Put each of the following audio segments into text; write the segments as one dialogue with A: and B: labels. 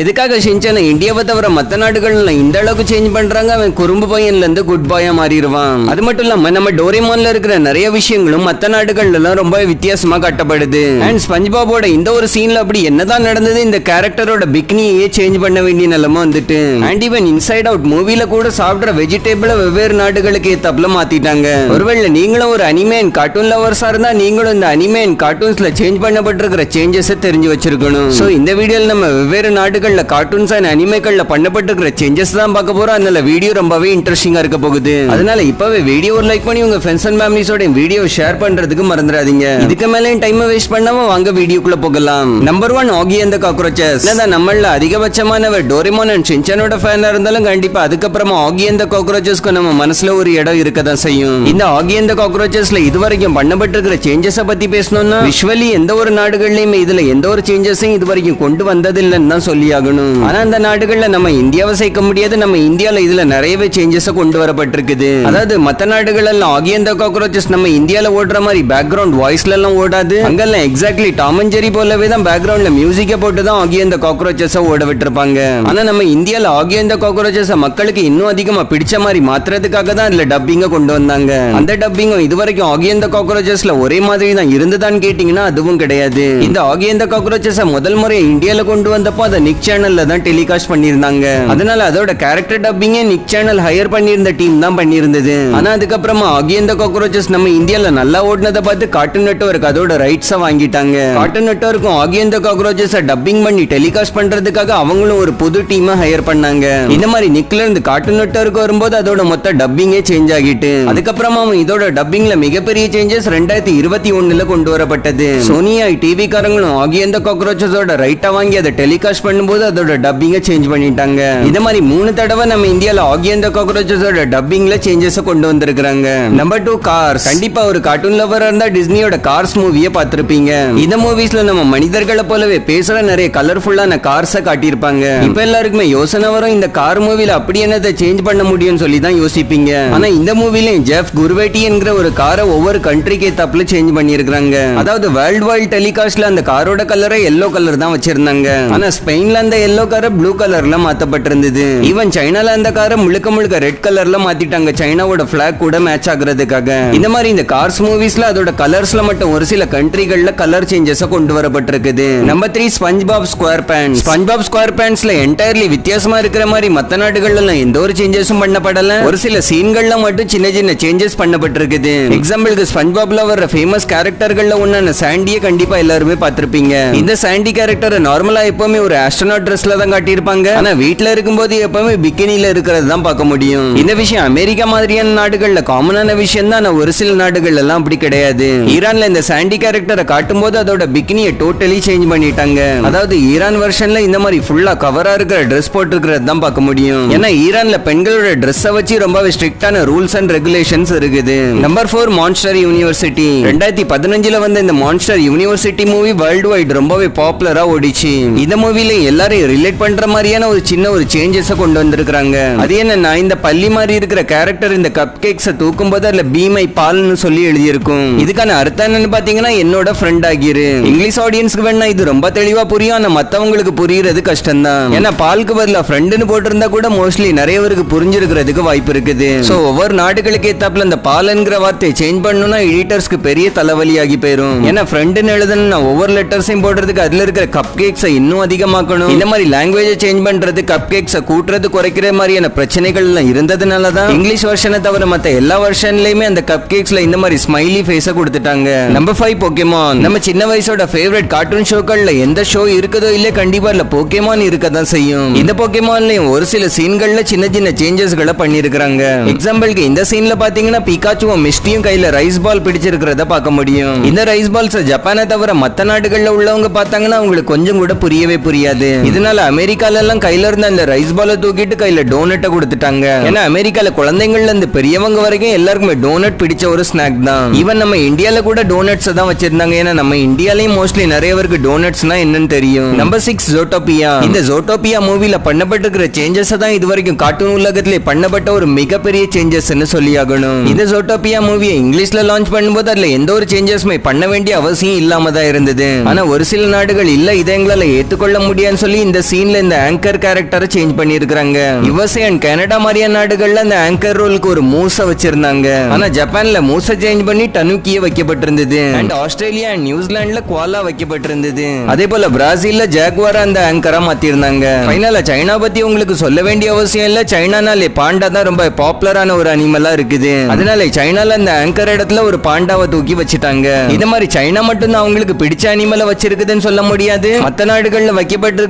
A: எதுக்காக ஷின்சான இந்தியாவை தவிர மத்த நாடுகள்ல இந்த அளவுக்கு சேஞ்ச் பண்றாங்க அவன் குறும்பு பையன்ல இருந்து குட் பாயா மாறிடுவான். அது மட்டும் இல்லாம நம்ம டோரிமான்ல இருக்கிற நிறைய விஷயங்களும் மத்த நாடுகள்ல எல்லாம் ரொம்ப வித்தியாசமா காட்டப்படுது. அண்ட் ஸ்பஞ்ச்பாபோட இந்த ஒரு சீன்ல அப்படி என்னதான் நடந்தது இந்த கேரக்டரோட பிக்னியே சேஞ்ச் பண்ண வேண்டிய நிலைமை வந்துட்டு. அண்ட் ஈவன் இன்சைட் அவுட் மூவில கூட சாப்பிடுற வெஜிடபிள வெவ்வேறு நாடுகளுக்கு ஏத்தாப்புல மாத்திட்டாங்க. ஒருவேளை நீங்களும் ஒரு அனிமே அண்ட் கார்ட்டூன் லவர்ஸா இருந்தா நீங்களும் இந்த அனிமே அண்ட் கார்ட்டூன்ஸ்ல சேஞ்ச் பண்ணப்பட்டிருக்கிற சேஞ்சஸ் தெரிஞ்சு வச்சிருக்கணும். சோ இந்த வீடியோல நம்ம வெவ்வேறு நாடுகள் நாடுகள்ல கார்ட்டூன்ஸ் அண்ட் அனிமேக்களில் பண்ணப்பட்டிருக்கிற சேஞ்சஸ் தான் பார்க்க போறோம். அதனால வீடியோ ரொம்பவே இன்ட்ரெஸ்டிங்கா இருக்க போகுது. அதனால இப்பவே வீடியோ ஒரு லைக் பண்ணி உங்கள் ஃப்ரெண்ட்ஸ் அண்ட் ஃபேமிலிஸோட வீடியோ ஷேர் பண்றதுக்கு மறந்துடாதீங்க. இதுக்கு மேலே டைம் வேஸ்ட் பண்ணாமல் வாங்க வீடியோக்குள்ள போகலாம். நம்பர் ஒன் ஆகி அந்த காக்ரோச்சஸ் நம்மள அதிகபட்சமானவர் டோரிமோன் அண்ட் சின்சானோட ஃபேனாக இருந்தாலும் கண்டிப்பா அதுக்கப்புறமா ஆகி அந்த காக்ரோச்சஸ்க்கு நம்ம மனசுல ஒரு இடம் இருக்க தான் செய்யும். இந்த ஆகி அந்த காக்ரோச்சஸ்ல இதுவரைக்கும் பண்ணப்பட்டிருக்கிற சேஞ்சஸை பத்தி பேசணும்னா விஷுவலி எந்த ஒரு நாடுகள்லையுமே இதுல எந்த ஒரு சேஞ்சஸையும் இதுவரைக்கும் கொண்டு வந்ததில்லைன்னு தான் சொல்லி ஆகணும் ஆனா அந்த நாடுகள்ல நம்ம இந்தியாவை சேர்க்க முடியாது நம்ம இந்தியால இதுல நிறையவே சேஞ்சஸ் கொண்டு வரப்பட்டிருக்குது. அதாவது மத்த நாடுகள் எல்லாம் ஆகி அந்த காக்ரோச்சஸ் நம்ம இந்தியால ஓடுற மாதிரி பேக்ரவுண்ட் வாய்ஸ்ல எல்லாம் ஓடாது. அங்கெல்லாம் எக்ஸாக்ட்லி டாம் அண்ட் ஜெரி போலவே தான் பேக்ரவுண்ட்ல மியூசிக்க போட்டு தான் ஆகி அந்த காக்ரோச்சஸ ஓட விட்டுருப்பாங்க. ஆனா நம்ம இந்தியால ஆகி அந்த காக்ரோச்சஸ் மக்களுக்கு இன்னும் அதிகமா பிடிச்ச மாதிரி மாத்துறதுக்காக தான் இதுல டப்பிங்க கொண்டு வந்தாங்க. அந்த டப்பிங்கும் இதுவரைக்கும் வரைக்கும் அந்த காக்ரோச்சஸ்ல ஒரே மாதிரி தான் இருந்துதான்னு கேட்டீங்கன்னா அதுவும் கிடையாது. இந்த ஆகியந்த காக்ரோச்சஸ முதல் முறை இந்தியால கொண்டு வந்தப்போ அதை நிக் சேனல்ல தான் டெலிகாஸ்ட் பண்ணியிருந்தாங்க. அதனால அதோட கேரக்டர் டப்பிங்கே நிக் சேனல் ஹையர் பண்ணியிருந்த டீம் தான் பண்ணியிருந்தது. ஆனா அதுக்கப்புறமா ஆகி காக்ரோச்சஸ் நம்ம இந்தியால நல்லா ஓடினதை பார்த்து கார்ட்டூன் நெட்ஒர்க் அதோட ரைட்ஸை வாங்கிட்டாங்க. கார்ட்டூன் நெட்வொர்க்கும் ஆகியந்த அந்த டப்பிங் பண்ணி டெலிகாஸ்ட் பண்றதுக்காக அவங்களும் ஒரு புது டீமை ஹையர் பண்ணாங்க. இந்த மாதிரி நிக்ல இருந்து கார்ட்டூன் நெட்ஒர்க் வரும்போது அதோட மொத்த டப்பிங்கே சேஞ்ச் ஆகிட்டு அதுக்கப்புறமா அவன் இதோட டப்பிங்ல மிகப்பெரிய சேஞ்சஸ் ரெண்டாயிரத்தி இருபத்தி ஒண்ணுல கொண்டு வரப்பட்டது. சோனியா டிவி காரங்களும் ஆகி காக்ரோச்சஸோட ரைட்டா வாங்கி அதை டெலிகாஸ்ட் பண்ணும்போது போது அதோட டப்பிங்கை சேஞ்ச் பண்ணிட்டாங்க. இந்த மாதிரி மூணு தடவை நம்ம இந்தியால ஆகி அந்த காக்ரோச்சஸோட டப்பிங்ல சேஞ்சஸ் கொண்டு வந்திருக்காங்க நம்பர் டூ கார்ஸ் கண்டிப்பா ஒரு கார்ட்டூன் லவரா இருந்தா டிஸ்னியோட கார்ஸ் மூவியை பார்த்திருப்பீங்க. இந்த மூவிஸ்ல நம்ம மனிதர்களை போலவே பேசுற நிறைய கலர்ஃபுல்லான கார்ஸை காட்டியிருப்பாங்க. இப்ப எல்லாருக்குமே யோசனை வரும் இந்த கார் மூவில அப்படி என்னதை சேஞ்ச் பண்ண முடியும்னு சொல்லி தான் யோசிப்பீங்க. ஆனா இந்த மூவிலையும் ஜெஃப் குர்வேட்டி என்கிற ஒரு காரை ஒவ்வொரு கண்ட்ரிக்கு ஏத்தாப்புல சேஞ்ச் பண்ணியிருக்காங்க அதாவது வேர்ல்ட் வைல்ட் டெலிகாஸ்ட்ல அந்த காரோட கலரை எல்லோ கலர் தான் வச்சிருந்தாங்க. ஆனா ஸ்பெயின்ல அந்த எல்லோ காரை ப்ளூ கலர்ல மாத்தப்பட்டிருந்தது. ஈவன் சைனால அந்த காரை முழுக்க முழுக்க ரெட் கலர்ல மாத்திட்டாங்க. சைனாவோட பிளாக் கூட மேட்ச் ஆகுறதுக்காக. இந்த மாதிரி இந்த கார்ஸ் மூவிஸ்ல அதோட கலர்ஸ்ல மட்டும் ஒரு சில கண்ட்ரிகள்ல கலர் சேஞ்சஸ் கொண்டு வரப்பட்டிருக்குது. Number three SpongeBob Square Pant SpongeBob Square பேண்ட்ஸ்ல entirely வித்தியாசமா இருக்கிற மாதிரி மத்த நாடுகள்ல எந்த ஒரு சேஞ்சஸும் பண்ணப்படல. ஒரு சில சீன்கள்ல மட்டும் சின்ன சின்ன சேஞ்சஸ் பண்ணப்பட்டிருக்குது. எக்ஸாம்பிளுக்கு ஸ்பஞ்ச் பாப்ல வர்ற ஃபேமஸ் கேரக்டர்கள்ல ஒன்னான சாண்டியை கண்டிப்பா எல்லாருமே பார்த்திருப்பீங்க. இந்த சாண்டி கேரக்டரை நார்மலா எப்பவுமே ஒரு ஆஸ்ட்ரோ ஆஸ்ட்ரோனாட் ட்ரெஸ்ல தான் காட்டியிருப்பாங்க. ஆனா வீட்ல இருக்கும்போது எப்பவுமே பிக்கினில இருக்கிறது தான் பார்க்க முடியும். இந்த விஷயம் அமெரிக்கா மாதிரியான நாடுகள்ல காமனான விஷயம் தான். ஒரு சில நாடுகள் எல்லாம் அப்படி கிடையாது. ஈரான்ல இந்த சாண்டி கேரக்டரை காட்டும் போது அதோட பிக்கினியை டோட்டலி சேஞ்ச் பண்ணிட்டாங்க. அதாவது ஈரான் வெர்ஷன்ல இந்த மாதிரி ஃபுல்லா கவரா இருக்கிற ட்ரெஸ் போட்டிருக்கிறது தான் பார்க்க முடியும். ஏன்னா ஈரான்ல பெண்களோட ட்ரெஸ்ஸை வச்சு ரொம்பவே ஸ்ட்ரிக்டான ரூல்ஸ் அண்ட் ரெகுலேஷன்ஸ் இருக்குது. நம்பர் ஃபோர் மான்ஸ்டர் யூனிவர்சிட்டி ரெண்டாயிரத்தி பதினஞ்சுல வந்த இந்த Monster University movie world wide ரொம்பவே பாப்புலரா ஓடிச்சு. இந்த மூவில எல்லாரையும் ரிலேட் பண்ற மாதிரியான ஒரு சின்ன ஒரு சேஞ்சஸை கொண்டு வந்திருக்கிறாங்க. அது என்னன்னா இந்த பள்ளி மாதிரி இருக்கிற கேரக்டர் இந்த கப் கேக்ஸ தூக்கும் போது அதுல பீமை பால்னு சொல்லி எழுதியிருக்கும். இதுக்கான அர்த்தம் என்னன்னு பாத்தீங்கன்னா என்னோட ஃப்ரெண்ட் ஆகிரு. இங்கிலீஷ் ஆடியன்ஸ்க்கு வேணா இது ரொம்ப தெளிவா புரியும் ஆனா மத்தவங்களுக்கு புரியுறது கஷ்டம் தான் ஏன்னா பாலுக்கு பதிலா ஃப்ரெண்டுன்னு போட்டிருந்தா கூட மோஸ்ட்லி நிறைய பேருக்கு புரிஞ்சிருக்கிறதுக்கு வாய்ப்பு இருக்குது. சோ ஒவ்வொரு நாடுகளுக்கு ஏத்தாப்புல இந்த பாலுங்கிற வார்த்தையை சேஞ்ச் பண்ணணும்னா எடிட்டர்ஸ்க்கு பெரிய தலைவலியாகி போயிரும். ஏன்னா ஃப்ரெண்டுன்னு எழுதணும்னா ஒவ்வொரு லெட்டர்ஸையும் போடுறதுக்கு அதுல இருக்கிற கப் கேக்ஸை இன்னும் அதிகமாக்கணும். இந்த மாதிரி லாங்குவேஜை சேஞ்ச் பண்றது கப் கேக்ஸை கூட்டுறது குறைக்கிற மாதிரியான பிரச்சனைகள் எல்லாம் இருந்ததுனால தான் இங்கிலீஷ் வெர்ஷனை தவிர மத்த எல்லா வெர்ஷன்லயுமே அந்த கப் கேக்ஸ்ல இந்த மாதிரி ஸ்மைலி ஃபேஸ கொடுத்துட்டாங்க. நம்பர் ஃபைவ் போக்கேமான் நம்ம சின்ன வயசோட ஃபேவரட் கார்ட்டூன் ஷோக்கள்ல எந்த ஷோ இருக்குதோ இல்ல கண்டிப்பா இல்ல போக்கேமான் இருக்க தான் செய்யும். இந்த போக்கேமான்லயும் ஒரு சில சீன்கள்ல சின்ன சின்ன சேஞ்சஸ்களை பண்ணிருக்காங்க எக்ஸாம்பிளுக்கு இந்த சீன்ல பாத்தீங்கன்னா பிகாச்சுவும் மிஸ்டியும் கையில ரைஸ் பால் பிடிச்சிருக்கிறத பார்க்க முடியும். இந்த ரைஸ் பால்ஸ் ஜப்பானை தவிர மத்த நாடுகள்ல உள்ளவங்க பார்த்தாங்கன்னா அவங்களுக்கு கொஞ்சம் கூட புரியவே புரியாது. இதனால அமெரிக்கால எல்லாம் கையில இருந்த அந்த ரைஸ் பாலை தூக்கிட்டு கையில டோனட்டை கொடுத்துட்டாங்க. ஏன்னா அமெரிக்கால குழந்தைங்கள்ல இருந்து பெரியவங்க வரைக்கும் எல்லாருக்குமே டோனட் பிடிச்ச ஒரு ஸ்நாக் தான். ஈவன் நம்ம இந்தியால கூட டோனட்ஸ் தான் வச்சிருந்தாங்க. ஏன்னா நம்ம இந்தியாலயும் மோஸ்ட்லி நிறைய பேருக்கு டோனட்ஸ்னா என்னன்னு தெரியும். நம்பர் சிக்ஸ் ஜோட்டோபியா இந்த ஜோட்டோபியா மூவில பண்ணப்பட்டிருக்கிற சேஞ்சஸ் தான் இது வரைக்கும் கார்ட்டூன் உலகத்திலே பண்ணப்பட்ட ஒரு மிகப்பெரிய சேஞ்சஸ் சொல்லி ஆகணும். இந்த ஜோட்டோபியா மூவியை இங்கிலீஷ்ல லான்ச் பண்ணும்போது அதுல எந்த ஒரு சேஞ்சஸுமே பண்ண வேண்டிய அவசியம் இல்லாம தான் இருந்தது. ஆனா ஒரு சில நாடுகள் இல்ல இதை எங்களால ஏத்துக்கொள்ள முடியாதுன்னு சொல்லி இந்த சீன்ல இந்த ஆங்கர் கேரக்டரை சேஞ்ச் பண்ணிருக்காங்க யுஎஸ்ஏ அண்ட் கனடா மாதிரியான நாடுகள்ல அந்த ஆங்கர் ரோலுக்கு ஒரு மூச வச்சிருந்தாங்க. ஆனா ஜப்பான்ல மூச சேஞ்ச் பண்ணி டனுக்கிய வைக்கப்பட்டிருந்தது. அண்ட் ஆஸ்திரேலியா அண்ட் நியூசிலாந்துல குவாலா வைக்கப்பட்டிருந்தது. அதே போல பிராசில்ல ஜாக்வாரா அந்த ஆங்கரா மாத்திருந்தாங்க. ஃபைனலா சைனா பத்தி உங்களுக்கு சொல்ல வேண்டிய அவசியம் இல்ல. சைனானாலே பாண்டா தான் ரொம்ப பாப்புலரான ஒரு அனிமலா இருக்குது. அதனால சைனால அந்த ஆங்கர் இடத்துல ஒரு பாண்டாவை தூக்கி வச்சுட்டாங்க. இது மாதிரி சைனா மட்டும் தான் அவங்களுக்கு பிடிச்ச அனிமலை வச்சிருக்குதுன்னு சொல்ல முடியாது. மத்த நாடுகள்ல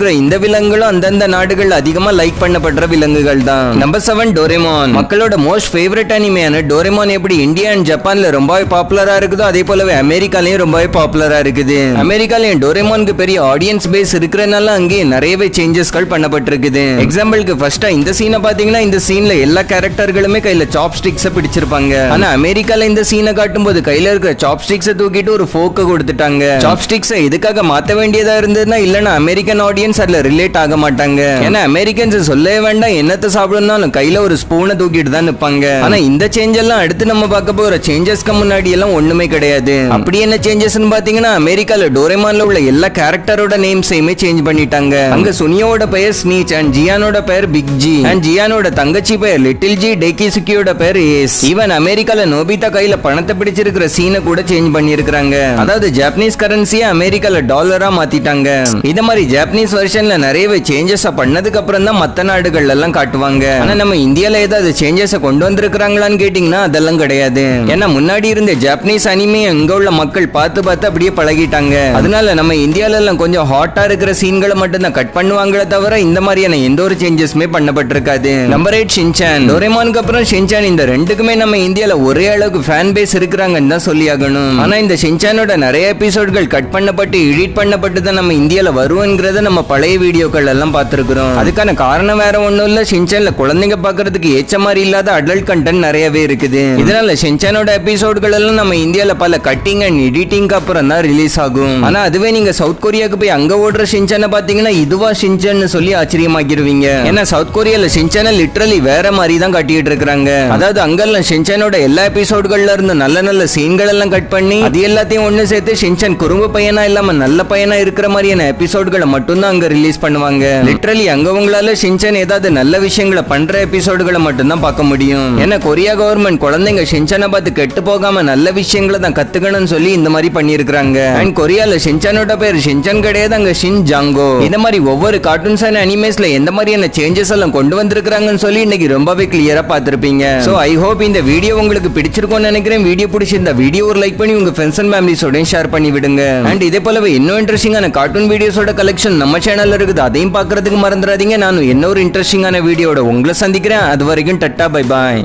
A: போன்ற இந்த விலங்குகளும் அந்தந்த நாடுகள் அதிகமா லைக் பண்ணப்படுற விலங்குகள் தான் நம்பர் செவன் டோரேமான் மக்களோட மோஸ்ட் ஃபேவரட் அனிமையான டோரேமான் எப்படி இந்தியா அண்ட் ஜப்பான்ல ரொம்பவே பாப்புலரா இருக்குதோ அதே போலவே அமெரிக்காலையும் ரொம்பவே பாப்புலரா இருக்குது. அமெரிக்காலையும் டோரேமானுக்கு பெரிய ஆடியன்ஸ் பேஸ் இருக்கிறனால அங்கே நிறையவே சேஞ்சஸ்கள் பண்ணப்பட்டிருக்குது. எக்ஸாம்பிளுக்கு ஃபர்ஸ்டா இந்த சீனை பாத்தீங்கன்னா இந்த சீன்ல எல்லா கேரக்டர்களுமே கையில சாப் ஸ்டிக்ஸ் பிடிச்சிருப்பாங்க. ஆனா அமெரிக்கால இந்த சீனை காட்டும் போது கையில இருக்கிற சாப் ஸ்டிக்ஸ் தூக்கிட்டு ஒரு ஃபோக்க கொடுத்துட்டாங்க. சாப் ஸ்டிக்ஸ் எதுக்காக மாத்த வேண்டியதா இருந்ததுன்னா இல்லன்னா அமெரிக்கன் ஆடியன்ஸ் அதுல ரிலேட் ஆக மாட்டாங்க. ஏன்னா அமெரிக்கன்ஸ் சொல்லவே வேண்டாம் என்னத்தை சாப்பிடணும்னாலும் கையில ஒரு ஸ்பூனை தூக்கிட்டு தான் நிப்பாங்க. ஆனா இந்த சேஞ்ச் எல்லாம் அடுத்து நம்ம பார்க்க போற சேஞ்சஸ்க்கு முன்னாடி எல்லாம் ஒண்ணுமே கிடையாது. அப்படி என்ன சேஞ்சஸ் பாத்தீங்கன்னா அமெரிக்கால டோரேமான்ல உள்ள எல்லா கேரக்டரோட நேம்ஸையுமே சேஞ்ச் பண்ணிட்டாங்க. அங்க சுனியோட பெயர் ஸ்னீச் அண்ட் ஜியானோட பெயர் பிக் ஜி அண்ட் ஜியானோட தங்கச்சி பெயர் லிட்டில் ஜி டேகிசுக்கியோட பெயர் ஏஸ் ஈவன் அமெரிக்கால நோபிதா கையில பணத்தை பிடிச்சிருக்கிற சீனை கூட சேஞ்ச் பண்ணிருக்காங்க அதாவது ஜாப்பனீஸ் கரன்சியை அமெரிக்கால டாலரா மாத்திட்டாங்க. இந்த மாதிரி ஜாப்பனீஸ் வருஷன்ல நிறையவே சேஞ்சஸ் பண்ணதுக்கு அப்புறம் தான் மத்த நாடுகள் எல்லாம் காட்டுவாங்க. ஆனா நம்ம இந்தியால ஏதாவது சேஞ்சஸ் கொண்டு வந்திருக்காங்களான்னு கேட்டீங்கன்னா அதெல்லாம் கிடையாது. ஏன்னா முன்னாடி இருந்த ஜாப்பனீஸ் அனிமே அங்க உள்ள மக்கள் பார்த்து பார்த்து அப்படியே பழகிட்டாங்க. அதனால நம்ம இந்தியால எல்லாம் கொஞ்சம் ஹாட்டா இருக்கிற சீன்களை மட்டும் தான் கட் பண்ணுவாங்களே தவிர இந்த மாதிரியான எந்த ஒரு சேஞ்சஸுமே பண்ணப்பட்டிருக்காது. நம்பர் எயிட் ஷின்சான் டோரேமானுக்கு அப்புறம் ஷின்சான் இந்த ரெண்டுக்குமே நம்ம இந்தியால ஒரே அளவுக்கு ஃபேன் பேஸ் இருக்கிறாங்கன்னு தான் சொல்லி ஆகணும். ஆனா இந்த ஷின்சானோட நிறைய எபிசோட்கள் கட் பண்ணப்பட்டு எடிட் பண்ணப்பட்டு தான் நம்ம இந்தியால வருவோங்கிறத நம்ம பழைய வீடியோக்கள் எல்லாம் பார்த்திருக்கிறோம். அதுக்கான காரணம் வேற ஒண்ணும் இல்ல. ஷின்சான்ல குழந்தைங்க பார்க்கறதுக்கு ஏச்ச மாதிரி இல்லாத அடல்ட் கண்டென்ட் நிறையவே இருக்குது. இதனால ஷின்சானோட எபிசோடுகள் எல்லாம் நம்ம இந்தியால பல கட்டிங் அண்ட் எடிட்டிங்க்கு அப்புறம் தான் ரிலீஸ் ஆகும். ஆனா அதுவே நீங்க சவுத் கொரியாவுக்கு போய் அங்க ஓடுற ஷின்சானை பாத்தீங்கன்னா இதுவா ஷின்சான்னு சொல்லி ஆச்சரியமாக்கிருவீங்க. ஏன்னா சவுத் கொரியால ஷின்சானை லிட்ரலி வேற மாதிரி தான் கட்டிட்டு இருக்காங்க அதாவது அங்கெல்லாம் ஷின்சானோட எல்லா எபிசோடுகள்ல இருந்து நல்ல நல்ல சீன்கள் எல்லாம் கட் பண்ணி அது எல்லாத்தையும் ஒண்ணு சேர்த்து ஷின்சான் குறும்பு பையனா இல்லாம நல்ல பையனா இருக்கிற மாதிரியான எபிசோடுகளை மட்டும்தான் அங்க ரிலீஸ் பண்ணுவாங்க. லிட்டரலி அங்க உங்களால ஷின்சான் ஏதாவது நல்ல விஷயங்களை பண்ற எபிசோடுகளை மட்டும்தான் பார்க்க முடியும். ஏன்னா கொரியா கவர்மெண்ட் குழந்தைங்க ஷின்சானை பார்த்து கெட்டு போகாம நல்ல விஷயங்களை தான் கத்துக்கணும்னு சொல்லி இந்த மாதிரி பண்ணியிருக்காங்க அண்ட் கொரியால ஷின்சானோட பேர் ஷின்சான் கிடையாது அங்க ஷின் ஜாங்கோ இந்த மாதிரி ஒவ்வொரு கார்ட்டூன்ஸ் அண்ட் அனிமேஸ்ல எந்த மாதிரியான சேஞ்சஸ் எல்லாம் கொண்டு வந்திருக்காங்கன்னு சொல்லி இன்னைக்கு ரொம்பவே கிளியரா பார்த்திருப்பீங்க. சோ ஐ ஹோப் இந்த வீடியோ உங்களுக்கு பிடிச்சிருக்கும்னு நினைக்கிறேன். வீடியோ பிடிச்சிருந்தா வீடியோ ஒரு லைக் பண்ணி உங்க ஃப்ரெண்ட்ஸ் அண்ட் ஃபேமிலிஸோட ஷேர் பண்ணி விடுங்க அண்ட் இதே போலவே இன்னும் இன்ட்ரெஸ்டிங்கான கார்ட்டூன் வீடியோஸோட கலெக்ஷன் நம்ம சேனல் இருக்குது. அதையும் பார்க்கறதுக்கு மறந்துடாதீங்க. நான் இன்னொரு இன்ட்ரெஸ்டிங்கான வீடியோட உங்களை சந்திக்கிறேன். அது வரைக்கும் டட்டா பை பாய்